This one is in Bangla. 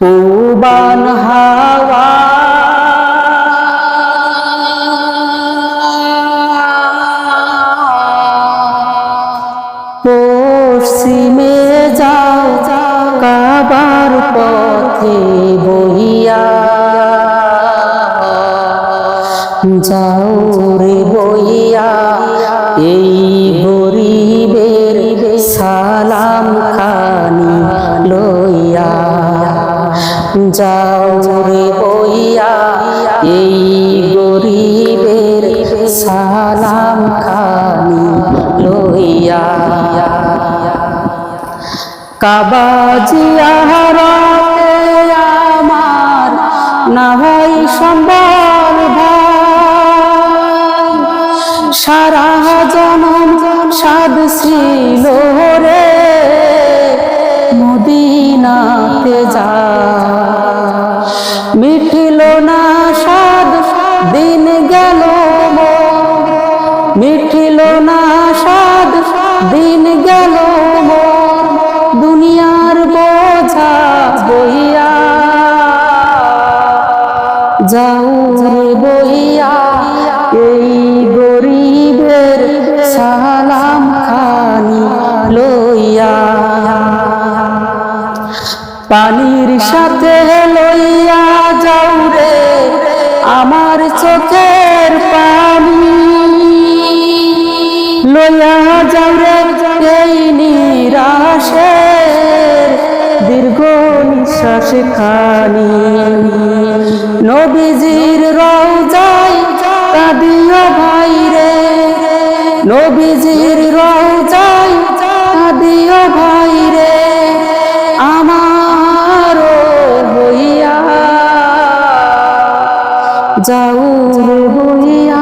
পূবান হাওয়া। পশ্চিমে যাও কাবার পথে বইয়া যাও রে বইয়া এই গরিবের যাও রে বইয়া, এই গরিবের সালাম খানি লইয়া। কাবাজিয়াহারাতে আমার না ভাই সম্বল ভাই। সারা জনম সাদ ছিল রে, মদিনাতে মিঠিল না সাদ দিন গেল দুনিয়ার বোঝা বইয়া। যাও বইয়া, এই গরিবের সালাম খানি লইয়া। পানির সাথে লইয়া যাও রে, আমার চোখের নিরাশের দীর্ঘ নিঃশ্বাস খানি। নবীজির রওজায় কাঁদিও ভাই রে। নবীজির রওজায় কাঁদিও ভাই রে। আমারও হইয়া যাও রে বইয়া